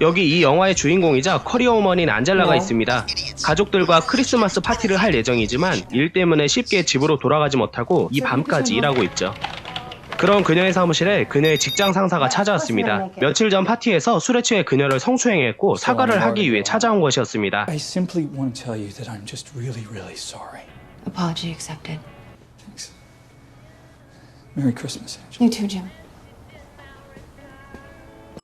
여기 이 영화의 주인공이자 커리어 우먼인 안젤라가 네. 있습니다. 가족들과 크리스마스 파티를 할 예정이지만 일 때문에 쉽게 집으로 돌아가지 못하고 이 밤까지 일하고 있죠. 그런 그녀의 사무실에 그녀의 직장 상사가 찾아왔습니다. 며칠 전 파티에서 술에 취해 그녀를 성추행했고 사과를 하기 위해 찾아온 것이었습니다. I simply want to tell you that I'm just really, really sorry. Apology accepted. Thanks. Merry Christmas, Angela. You too, Jim.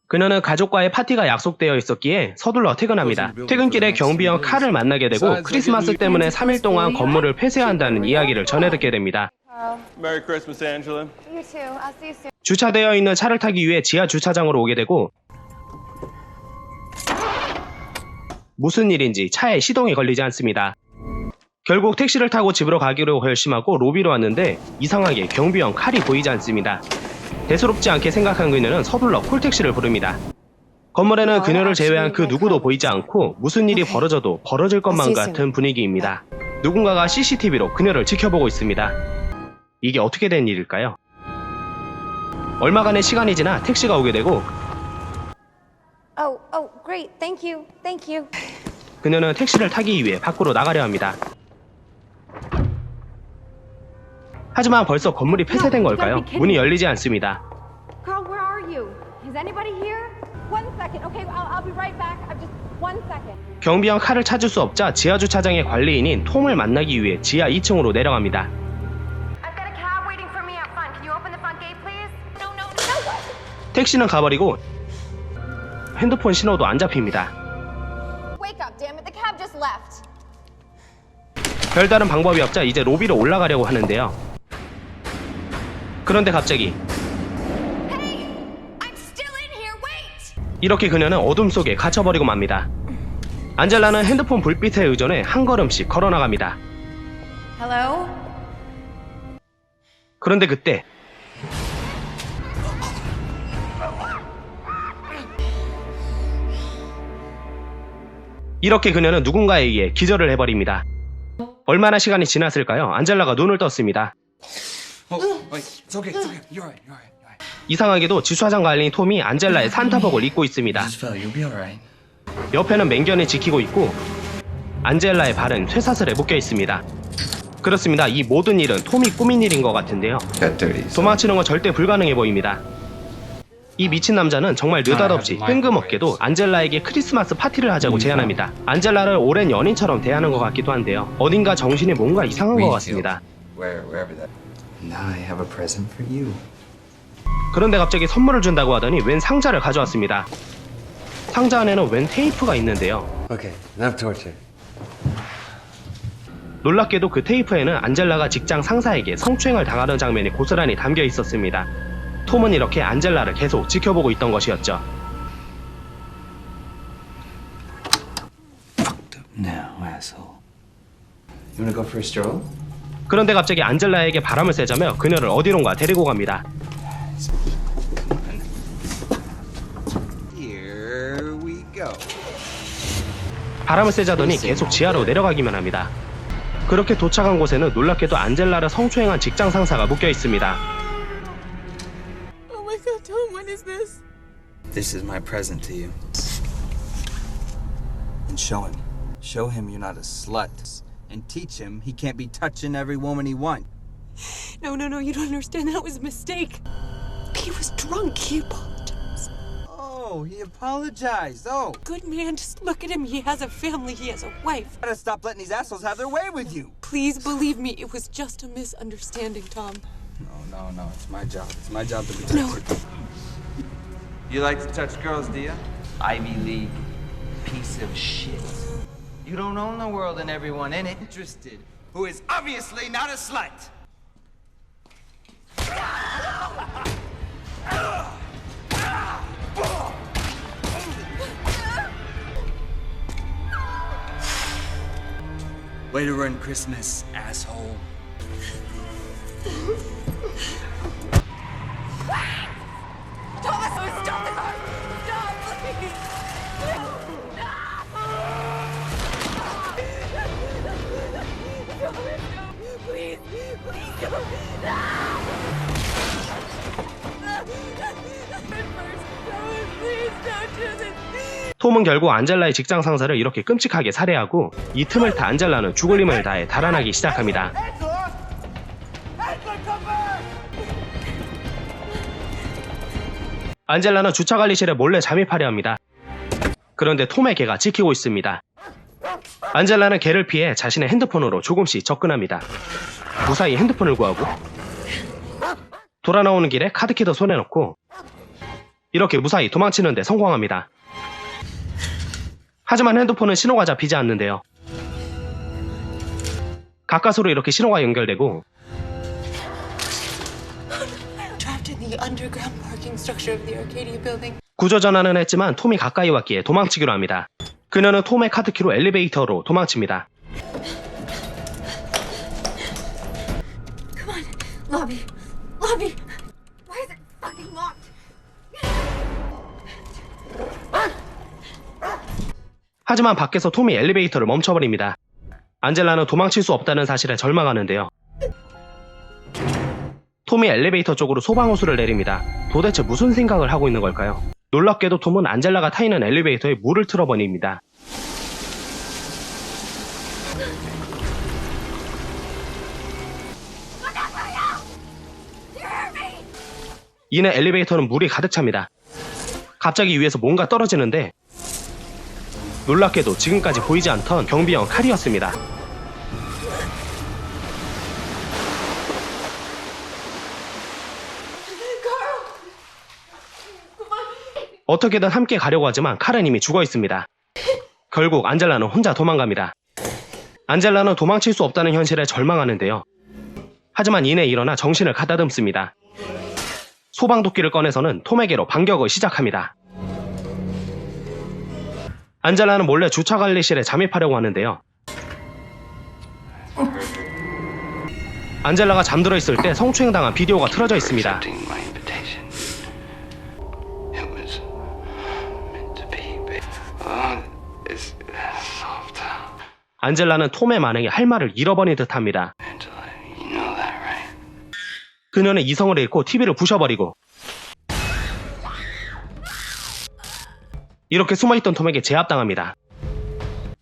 그녀는 가족과의 파티가 약속되어 있었기에 서둘러 퇴근합니다. 퇴근길에 경비원 칼을 만나게 되고 크리스마스 때문에 3일 동안 건물을 폐쇄해야 한다는 이야기를 전해 듣게 됩니다. 주차되어 있는 차를 타기 위해 지하 주차장으로 오게 되고 무슨 일인지 차에 시동이 걸리지 않습니다. 결국 택시를 타고 집으로 가기로 결심하고 로비로 왔는데 이상하게 경비원 칼이 보이지 않습니다. 대수롭지 않게 생각한 그녀는 서둘러 콜택시를 부릅니다. 건물에는 그녀를 제외한 그 누구도 보이지 않고 무슨 일이 벌어져도 벌어질 것만 같은 분위기입니다. 누군가가 CCTV로 그녀를 지켜보고 있습니다. 이게 어떻게 된 일일까요? 얼마간의 시간이 지나 택시가 오게 되고 Oh, oh. 그녀는 택시를 타기 위해 밖으로 나가려 합니다. 하지만 벌써 건물이 폐쇄된 걸까요? 문이 열리지 않습니다. Carl, where are you? Is anybody here? One second. Okay, I'll, I'll be right back. I'm just one second. 경비원 칼을 찾을 수 없자 지하 주차장의 관리인인 톰을 만나기 위해 지하 2층으로 내려갑니다. I've got a cab waiting for me up front. Can you open the front gate, please? No, no, no. 택시는 가버리고 핸드폰 신호도 안 잡힙니다. Wake up, damn it. The cab just left. 별다른 방법이 없자 이제 로비로 올라가려고 하는데요. 그런데 갑자기. 이렇게 그녀는 어둠 속에 갇혀버리고 맙니다. 안젤라는 핸드폰 불빛에 의존해 한 걸음씩 걸어 나갑니다. Hello? 그런데 그때 이렇게 그녀는 누군가에 의해 기절을 해버립니다. 얼마나 시간이 지났을까요? 안젤라가 눈을 떴습니다. Wait, it's okay, it's okay. You're right, you're right, you're right. 이상하게도 지수화장 관리인 톰이 안젤라의 산타복을 입고 있습니다. Just fell, you'll be alright. 옆에는 맹견이 지키고 있고 안젤라의 발은 쇠사슬에 묶여 있습니다. 그렇습니다. 이 모든 일은 톰이 꾸민 일인 것 같은데요. Got dirty. 도망치는 건 절대 불가능해 보입니다. 이 미친 남자는 정말 느닷없이 뜬금없게도 안젤라에게 크리스마스 파티를 하자고 제안합니다. 안젤라를 오랜 연인처럼 대하는 것 같기도 한데요. 어딘가 정신이 뭔가 이상한 것 같습니다. Where, wherever that. Now I have a present for you. 그런데 갑자기 선물을 준다고 하더니 웬 상자를 가져왔습니다. 상자 안에는 웬 테이프가 있는데요. Okay, enough torture. 놀랍게도 그 테이프에는 안젤라가 직장 상사에게 성추행을 당하는 장면이 고스란히 담겨 있었습니다. 톰은 이렇게 안젤라를 계속 지켜보고 있던 것이었죠. Now, asshole. You wanna go for a stroll? 그런데 갑자기 안젤라에게 바람을 쐬자며 그녀를 어디론가 데리고 갑니다. Here we go. 바람을 쐬자더니 계속 지하로 내려가기만 합니다. 그렇게 도착한 곳에는 놀랍게도 안젤라를 성추행한 직장 상사가 묶여 있습니다. Oh my god, Tom, what is this? This is my present to you. And show him. Show him you're not a slut. And teach him he can't be touching every woman he wants. No, no, no, you don't understand. That was a mistake. He was drunk. He apologized. Oh, he apologized. Oh, Good man, just look at him. He has a family, he has a wife. gotta stop letting these assholes have their way with you. Please believe me, it was just a misunderstanding, Tom. No, no, no. It's my job. It's my job to protect No. you. You like to touch girls, do you? Ivy League piece of shit. You don't own the world and everyone in it. Interested, who is obviously not a slut. Way to ruin Christmas, asshole. 톰은 결국 안젤라의 직장 상사를 이렇게 끔찍하게 살해하고 이 틈을 타 안젤라는 죽을 힘을 다해 달아나기 시작합니다. 안젤라는 주차 관리실에 몰래 잠입하려 합니다. 그런데 톰의 개가 지키고 있습니다. 안젤라는 개를 피해 자신의 핸드폰으로 조금씩 접근합니다. 무사히 핸드폰을 구하고 돌아 나오는 길에 카드키도 손에 넣고 이렇게 무사히 도망치는데 성공합니다. 하지만 핸드폰은 신호가 잡히지 않는데요. 가까스로 이렇게 신호가 연결되고. 구조 전환은 했지만 톰이 가까이 왔기에 도망치기로 합니다. 그녀는 톰의 카드키로 엘리베이터로 도망칩니다. Come on. Lobby. Lobby. 하지만 밖에서 톰이 엘리베이터를 멈춰버립니다. 안젤라는 도망칠 수 없다는 사실에 절망하는데요. 톰이 엘리베이터 쪽으로 소방호수를 내립니다. 도대체 무슨 생각을 하고 있는 걸까요? 놀랍게도 톰은 안젤라가 타 있는 엘리베이터에 물을 틀어버립니다. 이내 엘리베이터는 물이 가득 찹니다. 갑자기 위에서 뭔가 떨어지는데 놀랍게도 지금까지 보이지 않던 경비원 칼이었습니다. 어떻게든 함께 가려고 하지만 칼은 이미 죽어 있습니다. 결국 안젤라는 혼자 도망갑니다. 안젤라는 도망칠 수 없다는 현실에 절망하는데요. 하지만 이내 일어나 정신을 가다듬습니다. 소방도끼를 꺼내서는 톰에게로 반격을 시작합니다. 안젤라는 몰래 주차 관리실에 잠입하려고 하는데요. 안젤라가 잠들어 있을 때 성추행당한 비디오가 틀어져 있습니다. 안젤라는 톰의 만행에 할 말을 잃어버린 듯합니다. 그녀는 이성을 잃고 TV를 부셔버리고 이렇게 숨어있던 톰에게 제압당합니다.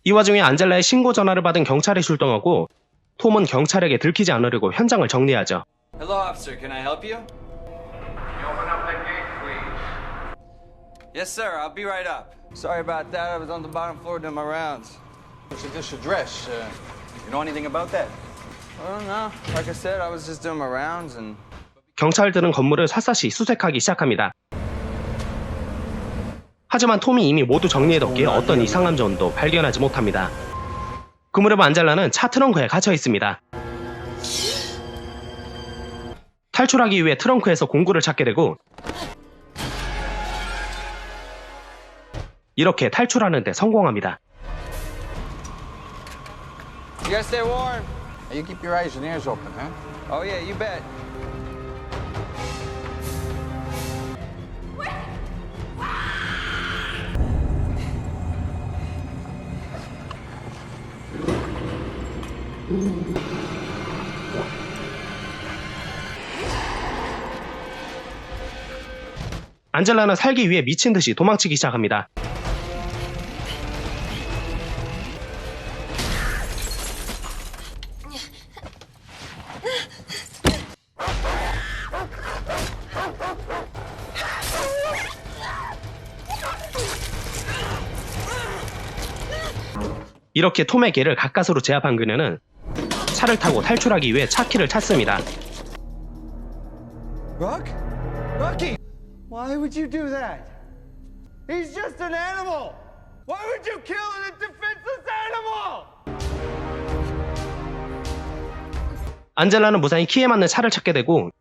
이 와중에 안젤라의 신고 전화를 받은 경찰이 출동하고 톰은 경찰에게 들키지 않으려고 현장을 정리하죠. Hello, officer. Can I help you? Yes, sir. I'll be right up. Sorry about that. I was on the bottom floor doing my rounds. What's this address? Uh, you know anything about that? I don't know. Like I said, I was just doing my rounds and. 경찰들은 건물을 샅샅이 수색하기 시작합니다. 하지만 톰이 이미 모두 정리해뒀기에 어떤 이상한 점도 발견하지 못합니다. 그 무렵 안젤라는 차 트렁크에 갇혀 있습니다. 탈출하기 위해 트렁크에서 공구를 찾게 되고 이렇게 탈출하는 데 성공합니다. You gotta stay warm. You keep your eyes and ears open, huh? Oh yeah, you bet. 안젤라는 살기 위해 미친 듯이 도망치기 시작합니다. 이렇게 톰의 개를 가까스로 제압한 그녀는 차를 타고 탈출하기 위해 차 키를 찾습니다. Rock? Rocky! Why would you do that? He's just an animal! Why would you kill a defenseless animal? 안젤라는 무사히 키에 맞는 차를 찾게 되고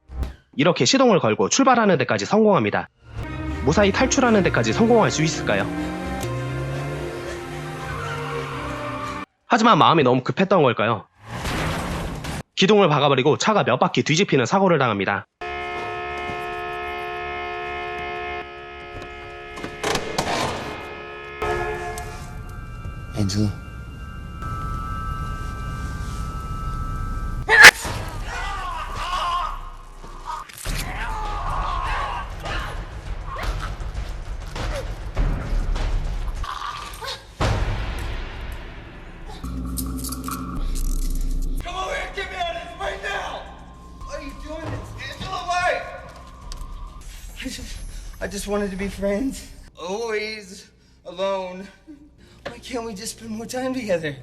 이렇게 시동을 걸고 출발하는 데까지 성공합니다. 무사히 탈출하는 데까지 성공할 수 있을까요? 하지만 마음이 너무 급했던 걸까요? 기둥을 박아버리고 차가 몇 바퀴 뒤집히는 사고를 당합니다. I I just wanted to be friends. Always alone. Why can't we just spend more time together?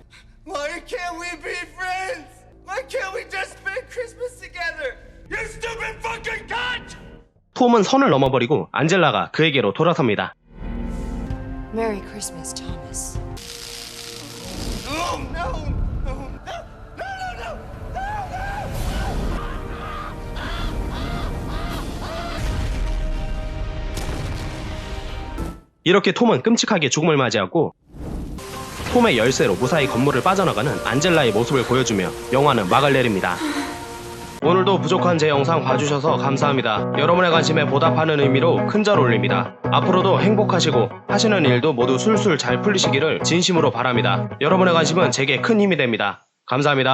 Why can't we be friends? Why can't we just spend Christmas together? You stupid fucking cunt! 톰은 선을 넘어버리고 안젤라가 그에게로 돌아섭니다. Merry Christmas, Thomas. 이렇게 톰은 끔찍하게 죽음을 맞이하고 톰의 열쇠로 무사히 건물을 빠져나가는 안젤라의 모습을 보여주며 영화는 막을 내립니다. 오늘도 부족한 제 영상 봐주셔서 감사합니다. 여러분의 관심에 보답하는 의미로 큰 절 올립니다. 앞으로도 행복하시고 하시는 일도 모두 술술 잘 풀리시기를 진심으로 바랍니다. 여러분의 관심은 제게 큰 힘이 됩니다. 감사합니다.